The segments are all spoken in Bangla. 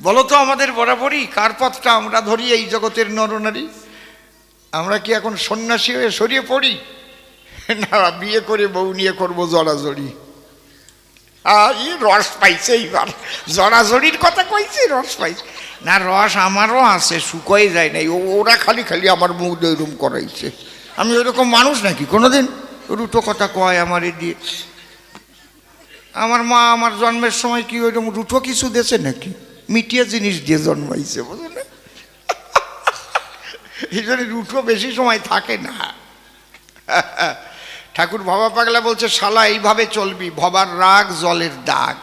বলো তো আমাদের বরাবরই, কার পথটা আমরা ধরি এই জগতের নরনারী? আমরা কি এখন সন্ন্যাসী হয়ে সরিয়ে পড়ি? না, বিয়ে করে বউ নিয়ে করব জড়াজড়ি এই রস পাইছে এইবার। জড়াজড়ির কথা কইছি, রস পাইছে। না, রস আমারও আছে শুকোয় যায় নাই। ওরা খালি খালি আমার মুখ এরকম করাইছে। আমি ওইরকম মানুষ নাকি? কোনোদিন? রুটো কথা কয় আমার দিয়ে। আমার মা আমার জন্মের সময় কি ওইরকম রুটো কিছু দিয়েছে নাকি? মিটিয়ে জিনিস দিয়ে জন্মাইছে বুঝলেন এই জন্য রুটো বেশি সময় থাকে না। ঠাকুর ভবা পাগলা বলছে, শালা, এইভাবে চলবি। ভবার রাগ জলের দাগ।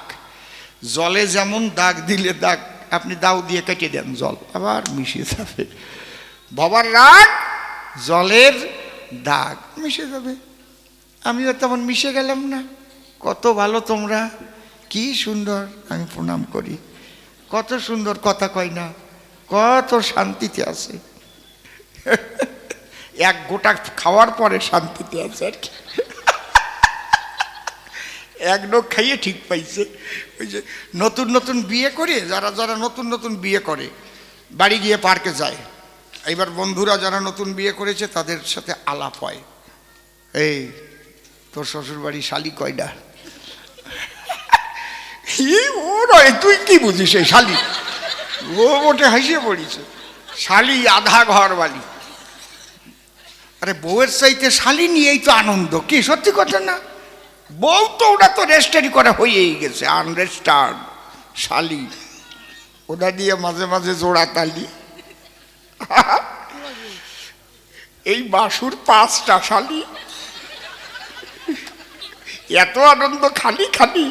জলে যেমন দাগ দিলে দাগ, আপনি দাও দিয়ে কেটে দেন জল, আবার মিশে যাবে। ভবার রাগ জলের দাগ মিশে যাবে। আমিও তেমন মিশে গেলাম না। কত ভালো তোমরা। কি সুন্দর, আমি প্রণাম করি। কত সুন্দর কথা কয় না, কত শান্তিতে আছে। এক গোটা খাওয়ার পরে শান্তিতে আছে আর কি। এক নোক খাইয়ে ঠিক পাইছে। ওই যে নতুন নতুন বিয়ে করে, যারা যারা নতুন নতুন বিয়ে করে, বাড়ি গিয়ে পার্কে যায়। এবার বন্ধুরা যারা নতুন বিয়ে করেছে, তাদের সাথে আলাপ হয়। এই, তোর শ্বশুর বাড়ি শালি কয়টা ও নয় তুই কি বুঝিস এই শালি? ও মোটে হাসিয়ে পড়িছে। শালি আধা ঘর বালি। আরে বউয়ের চাইতে শালি নিয়েই তো আনন্দ, কি সত্যি কথা না? বউ তো ওটা তো রেস্টারি করা হয়েই গেছে আনরেস্টার্ড শালি। ওটা দিয়ে মাঝে মাঝে জোড়া তালি। এই বাসুর পাঁচটা শালি। এত আনন্দ খালি খালি।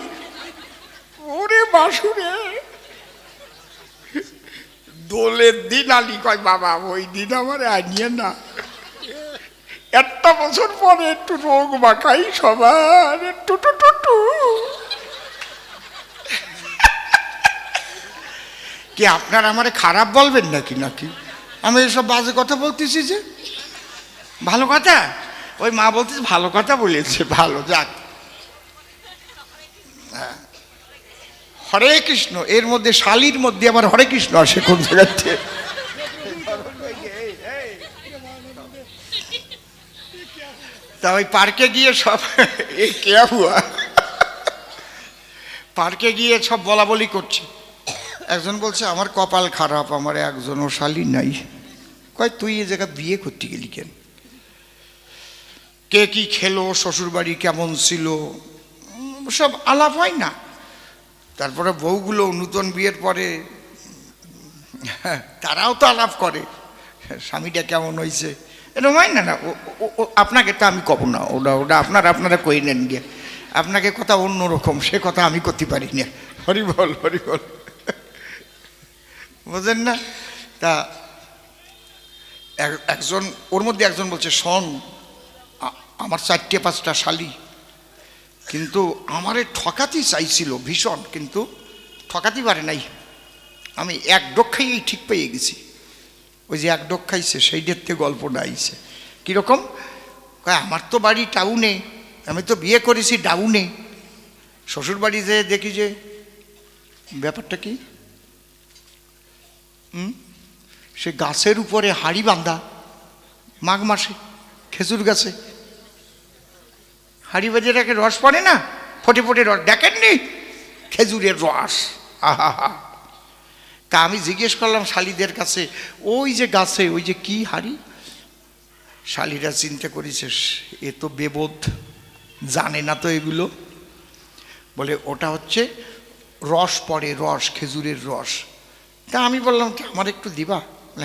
বাসুরে। দোলের দিন আলি কয়, বাবা, ওই দিন আমার আনিয়ে না। একটা বছর পরে একটু রোগ মাখাই সবার, একটু টু কি আপনার আমারে খারাপ বলবেন নাকি নাকি? আমি এসব বাজে কথা বলতেছি যে। ভালো কথা? ওই মা বলতেছে, ভালো কথা বলেছে, ভালো, যাক। হরে কৃষ্ণ, এর মধ্যে শালির মধ্যে আবার হরে কৃষ্ণ আসে কোন জায়গাতে তা ওই পার্কে গিয়ে সব, এ কে হুয়া পার্কে গিয়ে সব বলা বলি করছে। একজন বলছে, আমার কপাল খারাপ, আমার একজনও শালি নাই। কয়, তুই এ জায়গা বিয়ে করতে গেলি কেন? কে কি খেলো, শ্বশুরবাড়ি কেমন ছিল? সব আলাপ হয় না। তারপরে বউগুলো নূতন বিয়ের পরে তারাও তো আলাপ করে। স্বামীটা কেমন হয়েছে এরকম হয় না না আপনাকে তো আমি কব না, ওটা ওটা আপনারা আপনারা কই নেন গিয়ে। আপনাকে কথা অন্যরকম সে কথা আমি করতে পারি না। হরি বল হরি বল। বোঝেন না? তা, এক- একজন, ওর মধ্যে একজন বলছে, শোন আমার চারটে, পাঁচটা শালি। কিন্তু আমারে ঠকাতেই চাইছিল ভীষণ, কিন্তু ঠকাতে পারে নাই। আমি এক ডোক খাইয়েই ঠিক পেয়ে গেছি। ওই যে এক ডোক খাইছে সেই ডেটতে গল্পটা আইছে কীরকম আমার তো বাড়ি টাউনে, আমি তো বিয়ে করেছি ডাউনে। শ্বশুর বাড়ি দেখি যে, ব্যাপারটা কি? সে গাছের উপরে হাড়ি বাঁধা, মাঘ মাসে, খেজুর গাছে। হাড়ি বাজে রাখে রস পড়ে না? ফোটে ফোটে রস। দেখেননি? খেজুরের রস। আহা তা আমি জিজ্ঞেস করলাম শালিদের কাছে, ওই যে গাছে, ওই যে কি হাড়ি? শালিরা চিন্তা করেছে, এ তো বেবোধ, জানে না তো এগুলো। বলে, ওটা হচ্ছে রস পড়ে, রস, খেজুরের রস। তা আমি বললাম কি আমার একটু দিবা?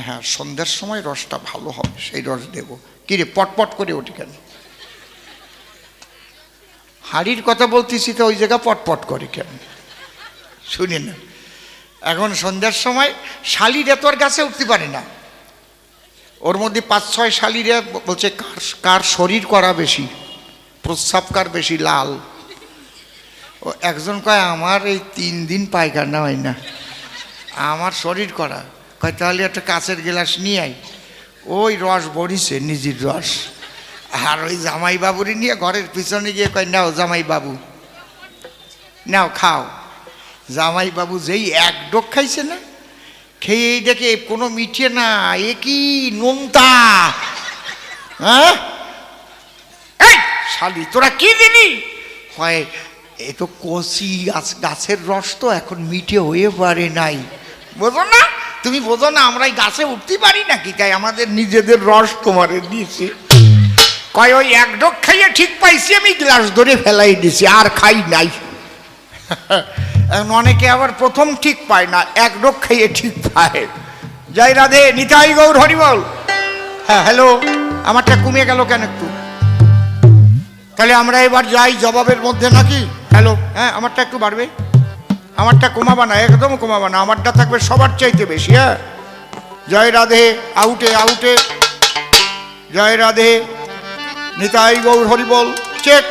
হ্যাঁ সন্ধ্যার সময় রসটা ভালো হবে, সেই রস দেবো। কিরে পটপট করে ওঠে কেন? হাড়ির কথা বলতেছি তো ওই জায়গা পটপট করে কেন? শুনি না। এখন সন্ধ্যার সময় শালিরা তো আর গাছে উঠতে পারে না। ওর মধ্যে পাঁচ, ছয় শালিরা বলছে, কার কার শরীর করা বেশি? প্রস্রাব কার বেশি লাল? ও একজন কয়, আমার এই তিন দিন পায়খানা হয় না। আমার শরীর করা। কয়, তাহলে একটা কাঁচের গ্লাস নিয়ে আয়। ওই রস বড়িছে নিজের রস। আর ওই জামাই বাবুরি নিয়ে ঘরের পিছনে গিয়ে কয়, নাও জামাই বাবু নাও খাও। জামাইবাবু যেই এক ডোক খাইছে না, খেয়ে দেখে কোনো মিঠে না, এ কি নোনতা? হ্যাঁ? শালি, তোরা কি দিলি? হয়, এ তো গাছ, গাছের রস তো এখন মিঠে হয়ে পারে নাই। বোঝো না? তুমি বোঝো না, আমরা এই গাছে উঠতে পারি নাকি? তাই আমাদের নিজেদের রস তোমারে দিয়েছি। কয়, ওই এক ডোক খাইয়ে ঠিক পাইছি, আমি গ্লাস ধরে ফেলাই দিছি, আর খাই নাই। অনেকে আবার প্রথম ঠিক পায় না, এক ডোক খাইয়ে ঠিক পায়। জয় রাধে, নিতাই গৌর হরিবল হ্যাঁ হ্যালো, আমারটা কমে গেল কেন একটু? তাহলে আমরা এবার যাই জবাবের মধ্যে নাকি? হ্যালো হ্যাঁ আমারটা একটু বাড়বে। আমারটা কমাবা না, একদম কমাবা না, আমারটা থাকবে সবার চাইতে বেশি হ্যাঁ? জয় রাধে, আউটে আউটে। জয় রাধে। নিতাই গৌর হরিবল চেক